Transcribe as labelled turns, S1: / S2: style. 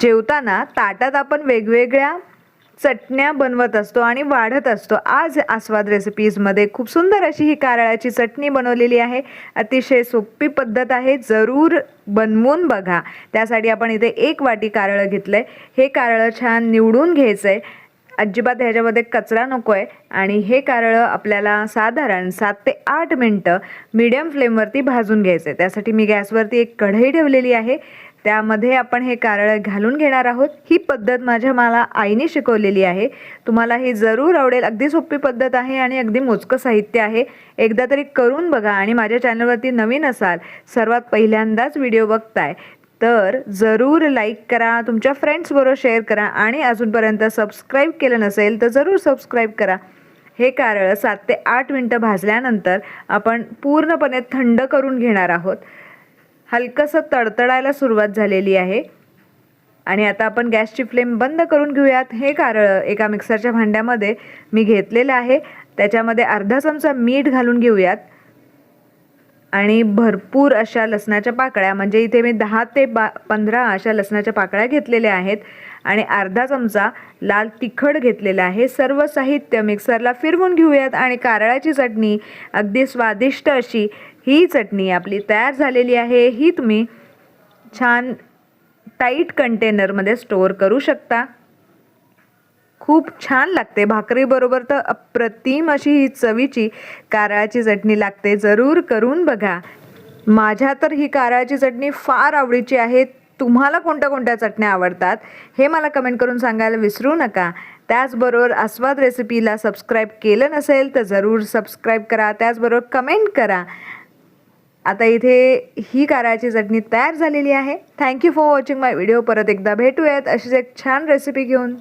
S1: जेवताना ताटात आपण वेगवेगळ्या चटण्या बनवत असतो आणि वाढत असतो. आज आस्वाद रेसिपीजमध्ये खूप सुंदर अशी ही कारळाची चटणी बनवलेली आहे. अतिशय सोपी पद्धत आहे. जरूर बनवून बघा. त्यासाठी आपण इथे एक वाटी कारळं घेतलं आहे हे कारळं छान निवडून घ्यायचं आहे अजिबात ह्याच्यामध्ये कचरा नको आहे आणि हे कारळं आपल्याला साधारण सात ते आठ मिनटं मीडियम फ्लेमवरती भाजून घ्यायचं आहे त्यासाठी मी गॅसवरती एक कढई ठेवलेली आहे. त्यामध्ये आपण हे कारळं घालून घेणार आहोत. ही पद्धत माझ्या मला आईने शिकवलेली आहे. तुम्हाला ही जरूर आवडेल. अगदी सोपी पद्धत आहे आणि अगदी मोजकं साहित्य आहे. एकदा तरी करून बघा आणि माझ्या चॅनलवरती नवीन असाल सर्वात पहिल्यांदाच व्हिडिओ बघताय. तर जरूर लाईक करा तुमच्या फ्रेंड्सबरोबर शेअर करा आणि अजूनपर्यंत सबस्क्राईब केलं नसेल तर जरूर सबस्क्राईब करा. हे कारळ सात ते आठ मिनटं भाजल्यानंतर आपण पूर्णपणे थंड करून घेणार आहोत. हलकंसं तडतडायला सुरुवात झालेली आहे. आणि आता आपण गॅसची फ्लेम बंद करून घेऊयात. हे कारळ एका मिक्सरच्या भांड्यामध्ये मी घेतलेलं आहे. त्याच्यामध्ये अर्धा चमचा मीठ घालून घेऊयात. आणि भरपूर अशा लसणाच्या पाकळ्या म्हणजे इथे मी दहा ते बा पंधरा अशा लसणाच्या पाकळ्या घेतलेल्या आहेत आणि अर्धा चमचा लाल तिखट घेतलेला आहे. सर्व साहित्य मिक्सरला फिरवून घेऊयात आणि कारळाची चटणी अगदी स्वादिष्ट अशी ही चटणी आपली तयार झालेली आहे. ही तुम्ही छान टाईट कंटेनरमध्ये स्टोअर करू शकता. खूप छान लागते. भाकरीबरोबर तर अप्रतिम अशी ही चवीची कारळाची चटणी लागते. जरूर करून बघा. माझ्या तर ही कारळाची चटणी फार आवडीची आहे. तुम्हाला कोणत्या कोणत्या चटण्या आवडतात हे मला कमेंट करून सांगायला विसरू नका. त्याचबरोबर आस्वाद रेसिपीला सबस्क्राईब केलं नसेल तर जरूर सबस्क्राईब करा. त्याचबरोबर कमेंट करा. आता इथे ही काराची चटणी तयार झालेली आहे. Thank you for watching my video परत एकदा भेटूयात. अशीच एक छान रेसिपी घेऊन.